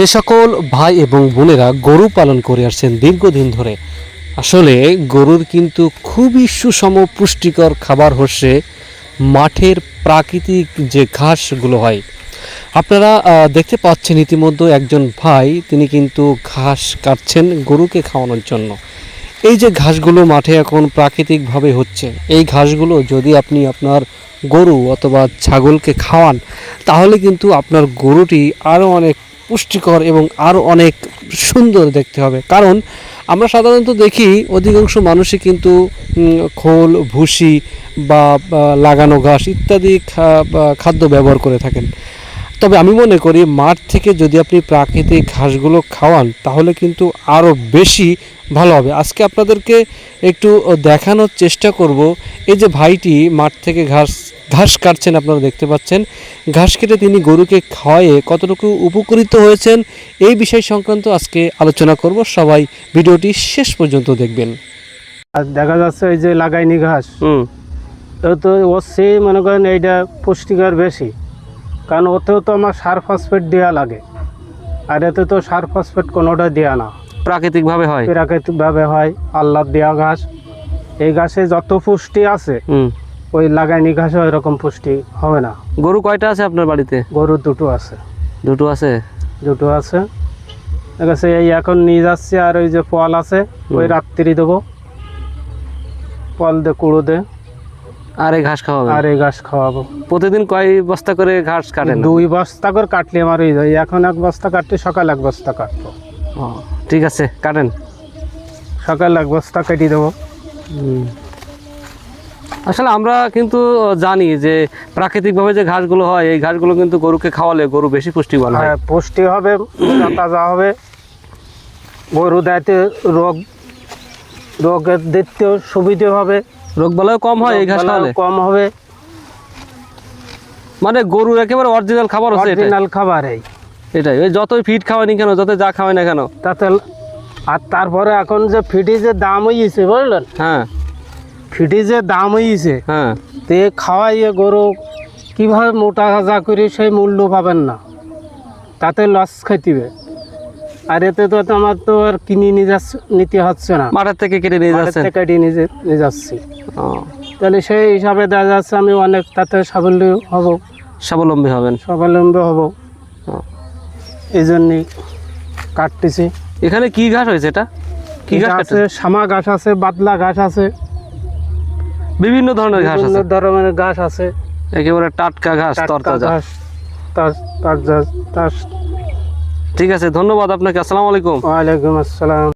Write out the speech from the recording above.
যে সকল ভাই এবং বোনেরা গরু পালন করে আসছেন দীর্ঘদিন ধরে, আসলে গরুর কিন্তু খুবই সুষম পুষ্টিকর খাবার হচ্ছে মাঠের প্রাকৃতিক যে ঘাসগুলো হয়। আপনারা দেখতে পাচ্ছেন ইতিমধ্যে একজন ভাই, তিনি কিন্তু ঘাস কাটছেন গরুকে খাওয়ানোর জন্য। এই যে ঘাসগুলো মাঠে এখন প্রাকৃতিকভাবে হচ্ছে, এই ঘাসগুলো যদি আপনি আপনার গরু অথবা ছাগলকে খাওয়ান, তাহলে কিন্তু আপনার গরুটি আরও অনেক পুষ্টিকর এবং আরও অনেক সুন্দর দেখতে হবে। কারণ আমরা সাধারণত দেখি অধিকাংশ মানুষই কিন্তু খোল, ভুসি বা লাগানো ঘাস ইত্যাদি খাদ্য ব্যবহার করে থাকেন। তবে আমি মনে করি মাঠ থেকে যদি আপনি প্রাকৃতিক ঘাসগুলো খাওয়ান, তাহলে কিন্তু আরও বেশি ভালো হবে। আজকে আপনাদেরকে একটু দেখানোর চেষ্টা করব। এই যে ভাইটি মাঠ থেকে ঘাস ঘাস কাটছেন আপনারা দেখতে পাচ্ছেন। ঘাস কেটে তিনি গরুকে খাওয়ায়ে কতটুকু উপকৃত হয়েছেন এই বিষয় সংক্রান্ত আজকে আলোচনা করব। সবাই ভিডিওটি শেষ পর্যন্ত দেখবেন। আর দেখা যাচ্ছে এই যে লাগাইনি ঘাস। হুম। তো তো ওর সেই মনে করেন এইটা পুষ্টিকর বেশি। কারণ ওতেও তো আমার সার ফসফেট দেওয়া লাগে। আর এতে তো সার ফসফেট কোনোটা দেওয়া না। প্রাকৃতিকভাবে হয়? প্রাকৃতিকভাবে হয় আল্লাহ দেওয়া ঘাস। এই ঘাসে যত পুষ্টি আছে ওই লাগাইনি ঘাসে ওই রকম পুষ্টি হবে না। গরু কয়টা আছে আপনার বাড়িতে? গরু দুটো আছে। দুটো আছে? দুটো আছে। আছে এই এখন নিয়ে যাচ্ছি আর ওই যে পল আছে ওই রাত্রি দেবো। পল দে কুড়ো দে। আর এই ঘাস খাওয়াবো আর এই ঘাস খাওয়াবো। প্রতিদিন কয় বস্তা করে ঘাস কাটেন? দুই বস্তা করে কাটলে আমার যায় এখন এক বস্তা কাটলে সকাল এক বস্তা কাটবো। ঠিক আছে কাটেন। সকাল এক বস্তা কেটে দেবো। আসলে আমরা কিন্তু জানি যে প্রাকৃতিকভাবে যে ঘাসগুলো হয় এই ঘাসগুলো কিন্তু গরুকে খাওয়ালে গরু বেশি পুষ্টিবান হয়। হ্যাঁ পুষ্টি হবে তাজা হবে। গরু দাইতে রোগ রোগের দিতেও সুবিধে হবে। রোগ বালাও কম হয় এই ঘাস খাওয়ালে? কম হবে। মানে গরুর একেবারে অরিজিনাল খাবার অরিজিনাল খাবার এই এটাই ওই যতই ফিট খাওয়ানি কেন যত যা খাওয়াই না কেন। তাতে আর তারপরে এখন যে ফিটিজের দাম হয়েছে বুঝলেন? হ্যাঁ। ফিটিজের দাম হয়েছে হ্যাঁ। তে খাওয়াইয়ে গরু কীভাবে মোটা তাজা করে সেই মূল্য পাবেন না। তাতে লস খাইতিবে। আর এতে তো আমার তো আর কিনে নিয়ে যাচ্ছে নিতে হচ্ছে না। মাঠের থেকে কেটে নিয়ে থেকে এটি নিজে নিয়ে যাচ্ছি। তাহলে সেই হিসাবে দেখা যাচ্ছে আমি অনেক তাতে সাবল্য হব। স্বাবলম্বী হবেন। স্বাবলম্বী হব। এই জন্যই কাটতেছি। এখানে কি ঘাস হয়েছে এটা? কি ঘাস আছে শামা ঘাস আছে বাতলা ঘাস আছে। বিভিন্ন ধরনের ঘাস বিভিন্ন আছে। ধরনের ঘাস আছে। একেবারে টাটকা ঘাস তরতাজা। ঠিক আছে ধন্যবাদ আপনাকে আসসালামু আলাইকুম। ওয়ালাইকুম আসসালাম।